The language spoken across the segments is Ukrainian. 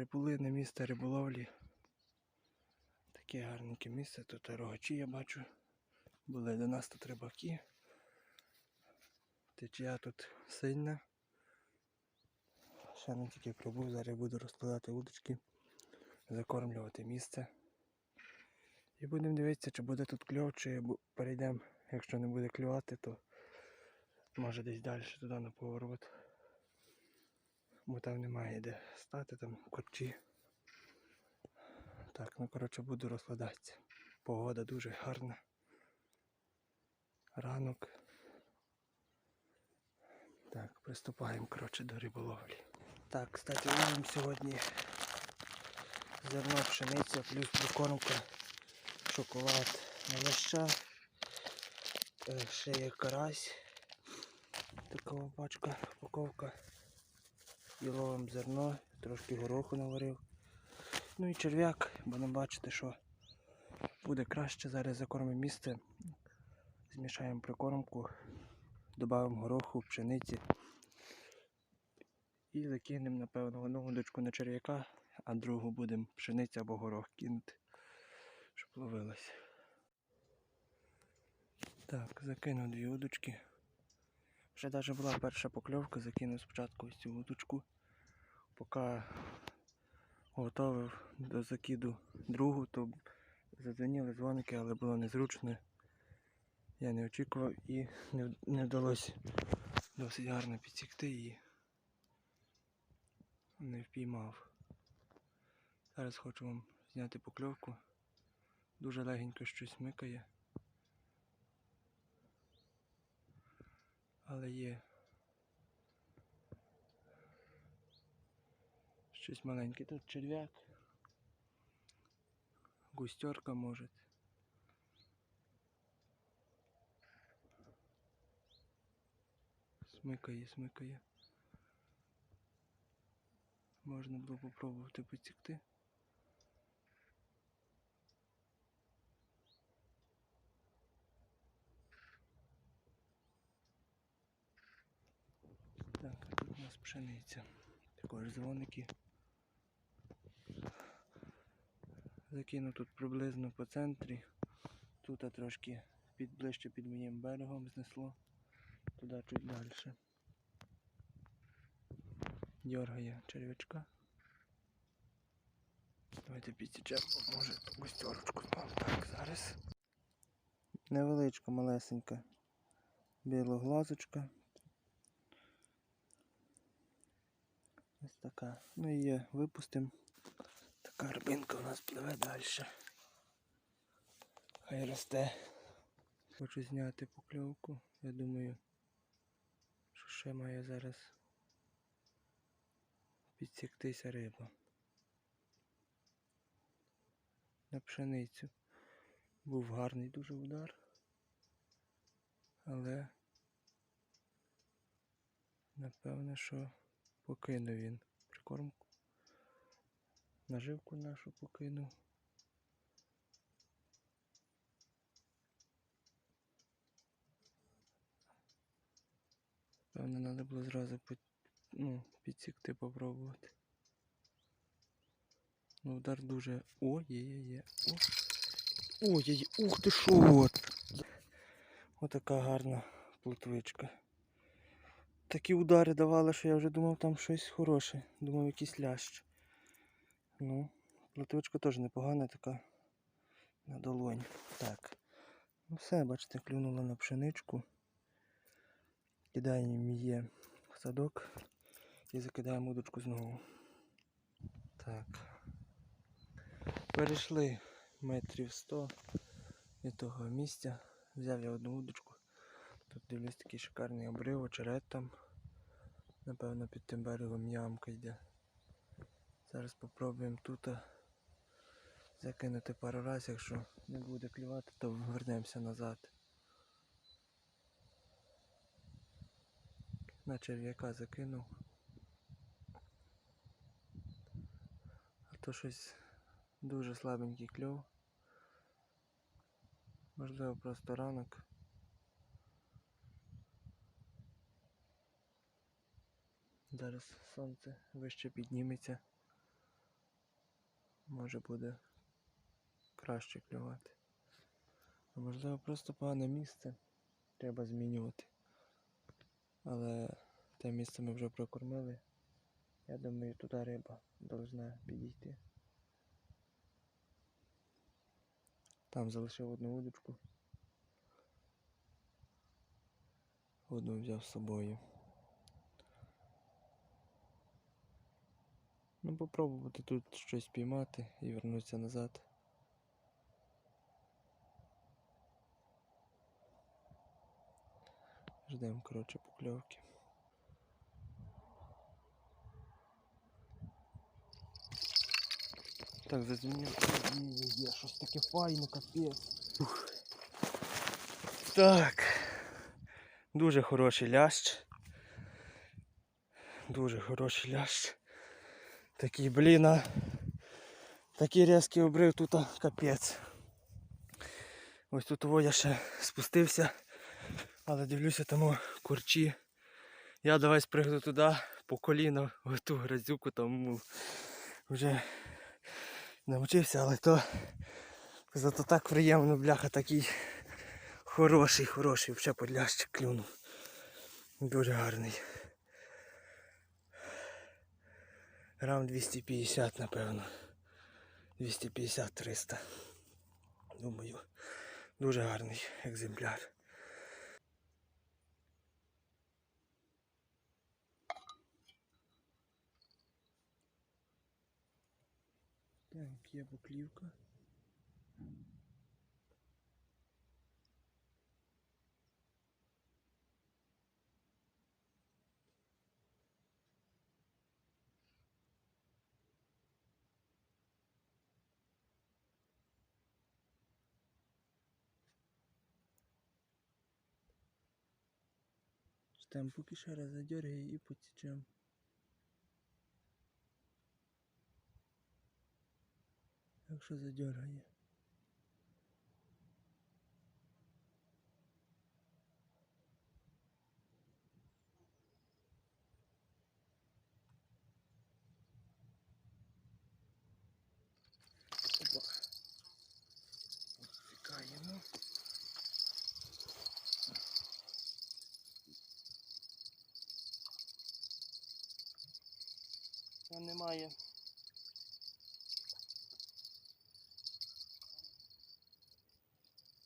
Прибули на місце риболовлі. Таке гарненьке місце, тут рогачі я бачу. Були до нас тут рибаки. Течія тут сильна. Ще не тільки прибув, зараз буду розкладати удочки, закормлювати місце. І будемо дивитися, чи буде тут кльов, чи перейдемо. Якщо не буде клювати, то може десь далі туди на поворот. Бо там немає де стати, там корчі. Так, ну коротше буду розкладатися. Погода дуже гарна. Ранок. Так, приступаємо коротше до риболовлі. Так, кстати, ловимо сьогодні зерно пшениця плюс прикормка, шоколад на ляща. Е, Ще є карась. Така пачка, упаковка. І ловимо зерно, трошки гороху наварив. Ну і черв'як, будемо бачити, що буде краще. Зараз закормимо місце. Змішаємо прикормку, додамо гороху, пшениці. І закинемо, напевно, одну удочку на черв'яка, а другу будемо пшеницю або горох кинути, щоб ловилось. Так, закинув дві удочки. Вже навіть була перша покльовка, закинув спочатку ось цю удочку, поки готовив до закиду другу, то задзвоніли дзвоники, але було незручно. Я не очікував і не, не вдалося досить гарно підсікти і не впіймав. Зараз хочу вам зняти покльовку. Дуже легенько щось микає. Але є щось маленьке. Тут черв'як. Густерка може. Смикає, смикає. Можна було попробувати потікти. Так, а тут у нас пшениця. Також дзвоники. Закину тут приблизно по центрі. Тут трошки під, ближче під моїм берегом знесло. Туди чуть далі. Дергає черв'ячка. Давайте підсічемо, може густерочку знову. Так, зараз. Невеличка, малесенька білоглазочка. Ось така. Ну і є, випустимо. Така рибинка у нас пливе далі. Хай росте. Хочу зняти покльовку. Я думаю, що ще має зараз підсіктися риба. На пшеницю. Був гарний дуже удар. Але напевне, що покинув він прикормку. Наживку нашу покинув. Певно, треба було зразу під, ну, підсікти попробувати. Ну, удар дуже. О, є, є, є. О. Ой, є, є. Ух ти! От. Отака гарна плотвичка. Такі удари давали, що я вже думав там щось хороше. Думав якийсь лящ. Ну, плотвичка теж непогана така на долонь. Так. Ну все, бачите, клюнула на пшеничку. Кидаємо її в садок і закидаємо удочку знову. Так. Перейшли метрів 100 від того місця. Взяв я одну удочку. Тут дивлюсь такий шикарний обрив, очерет там. Напевно під тим берегом ямка йде. Зараз попробуємо тут закинути пару разів, якщо не буде клювати, то вернемося назад. На черв'яка закинув. А то щось дуже слабенький кльов. Можливо, просто ранок. Зараз сонце вище підніметься. може буде краще клювати. А можливо просто погане місце треба змінювати. Але те місце ми вже прокормили. Я думаю, туди риба должна підійти. Там залишив одну удочку. Одну взяв з собою. Ну, попробувати тут щось піймати і вернутися назад. Ждемо, коротше, покльовки. Так, зазвінив. Є щось таке файне, капець. Так. Дуже хороший лящ. Дуже хороший лящ. Такий, блін, а. Такий різкий обрив тут а, капець. Ось тут того я ще спустився, але дивлюся тому курчі. Я давай спригну туди по коліна в ту грязюку там вже навчився, але то зато так приємно, бляха, такий хороший, хороший, вже подлящик клюнув. Дуже гарний. Грам 250, напевно. 250-300. Думаю, дуже гарний екземпляр. Так, є поклівка. Ждем, поки ще раз задергає і потічем. Якщо задергає. Немає.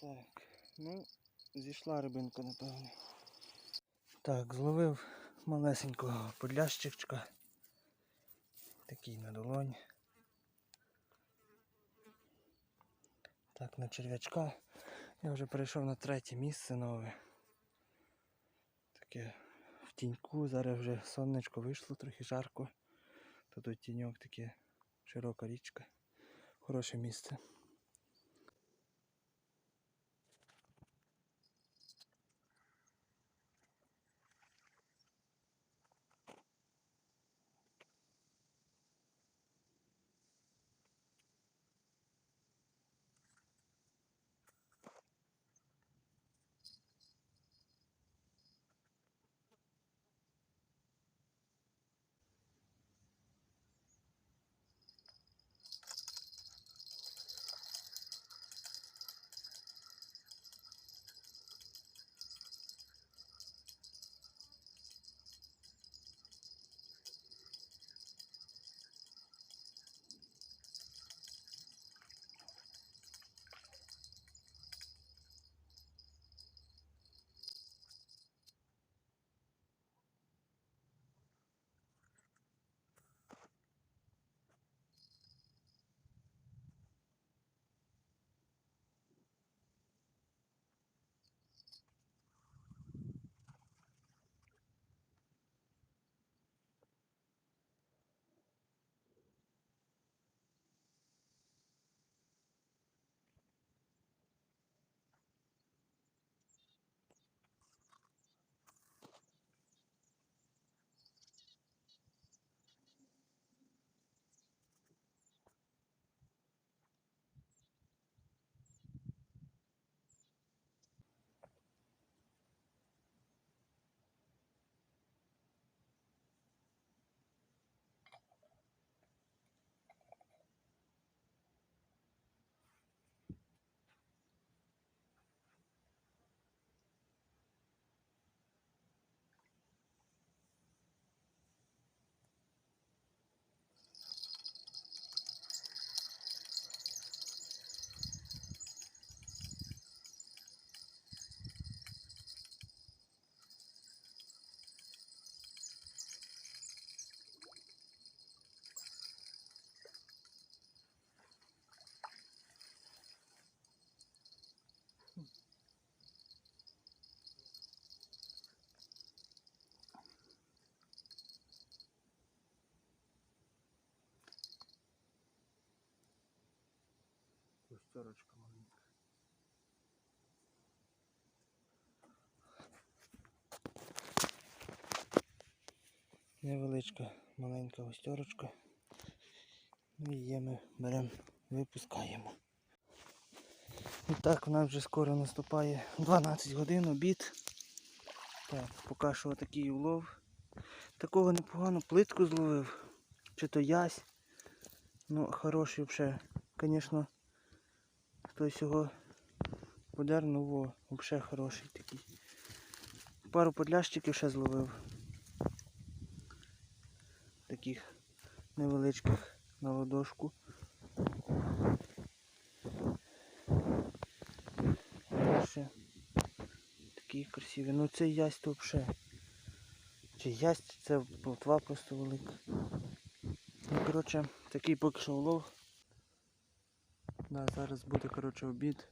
Так, ну, зійшла рибинка, напевно. Так, зловив малесенького подлящичка. Такий на долонь. Так, на черв'ячка. Я вже перейшов на третє місце нове. Таке в тіньку, зараз вже сонечко вийшло, трохи жарко. То тут тіньок таке широка річка. Хороше місце. Густерочка маленька. Невеличка маленька густерочка. Ну і є ми беремо, випускаємо. І так, у нас вже скоро наступає 12 годин обід. Так, поки що такий улов. Такого непогано плитку зловив. Чи то ясь. Ну, хороший вже. Звісно, хтось його подернув, взагалі хороший такий. Пару подлящиків ще зловив. Таких невеличких на ладошку. Ще такі красиві. Ну це ясь то взагалі. Чи ясть, це плотва просто велика. Ну, коротше, такий поки що улов. Да, зараз буде коротше, обід.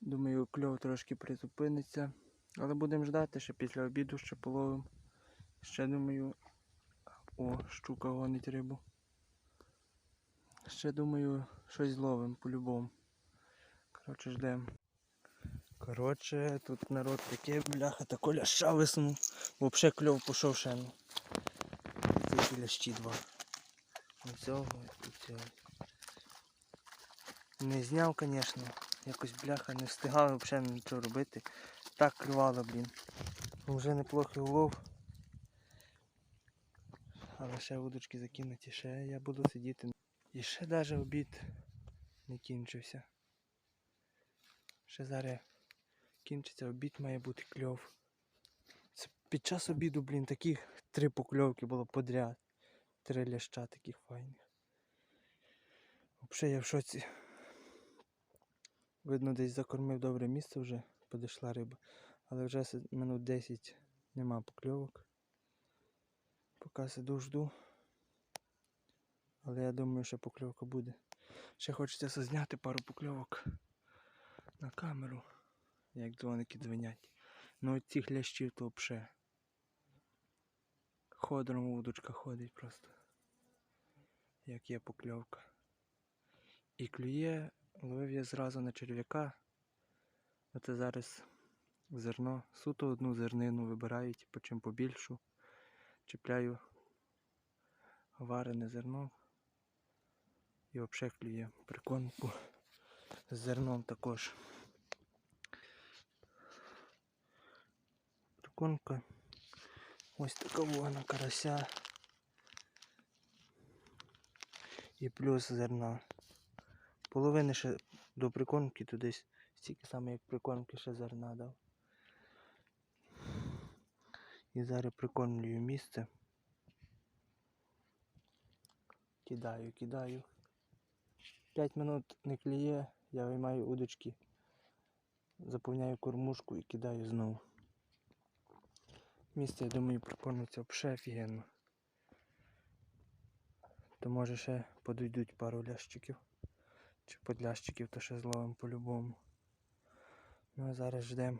Думаю, кльов трошки призупиниться. Але будемо ждати, ще після обіду ще половимо. Ще думаю. О, щука гонить рибу. Ще думаю, щось зловимо по-любому. Коротше, ждемо. Коротше, тут народ таке, бляха, тако ляща висунув. Вообще кльов пішов ще. ну. Ці лящі два. І цього, і цього. Не зняв, звісно. Якось бляха не встигав взагалі нічого робити. Так клювало, блін. Вже неплохий улов. Але ще удочки закинуті, ще я буду сидіти. І ще навіть обід не кінчився. Ще зараз кінчиться обід, має бути кльов. Це під час обіду, блін, таких три покльовки було подряд. Три ляща таких файних. Взагалі я в шоці. Видно, десь закормив добре місце вже, подійшла риба. Але вже минут 10 нема покльовок. Поки сиду жду. Але я думаю, що покльовка буде. Ще хочеться зазняти пару покльовок на камеру, як дзвоники дзвонять. Ну от цих лящів то взагалі. Ходором удочка ходить просто. Як є покльовка. І клює, ловив я зразу на черв'яка. Оце зараз зерно. Суто одну зернину вибираю, типу чим побільшу. Чіпляю варене зерно. І взагалі клює прикормку з зерном також. Прикормка. Ось така вона карася. І плюс зерна. Половини ще до прикормки, то десь стільки саме, як прикормки ще зерна дав. І зараз прикормлюю місце. Кидаю, кидаю. 5 минут не кліє, я виймаю удочки, заповняю кормушку і кидаю знову. Місце, я думаю, прикормиться взагалі офігенно. То може ще подойдуть пару лящиків. Чи подлящиків, то ще зловимо по-любому. Ну а зараз ждемо.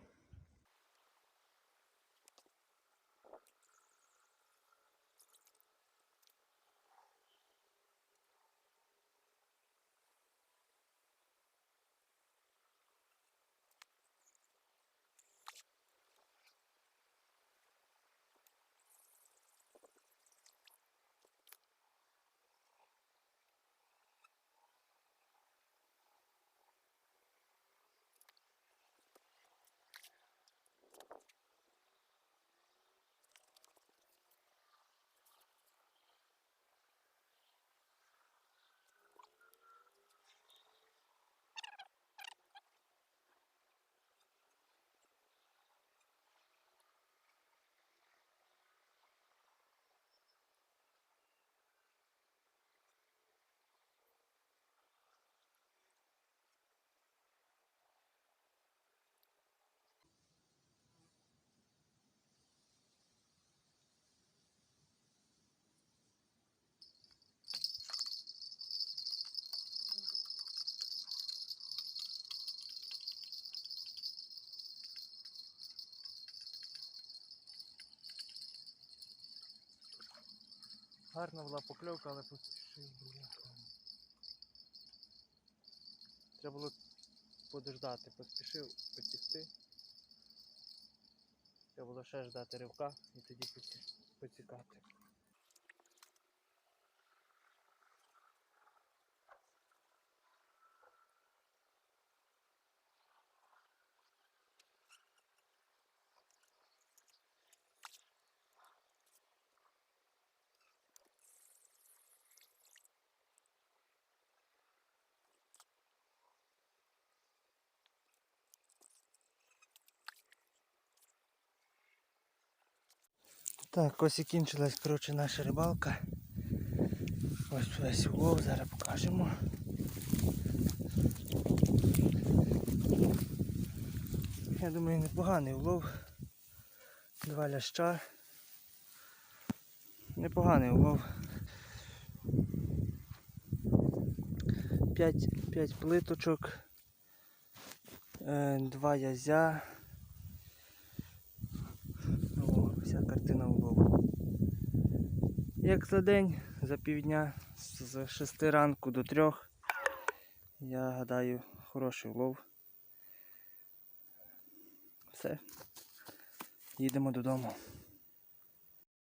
Гарна була покльовка, але поспішив, бляха. Треба було подождати, поспішив потікти. Треба було ще ждати ривка і тоді поці- поцікати. Так, ось і кінчилась коротше, наша рибалка. Ось весь улов, зараз покажемо. Я думаю, непоганий улов. Два ляща. Непоганий улов. П'ять, п'ять плиточок, е, два язя. О, вся картина. Як за день, за півдня, з з 6 ранку до 3, я гадаю, хороший улов. Все. Їдемо додому.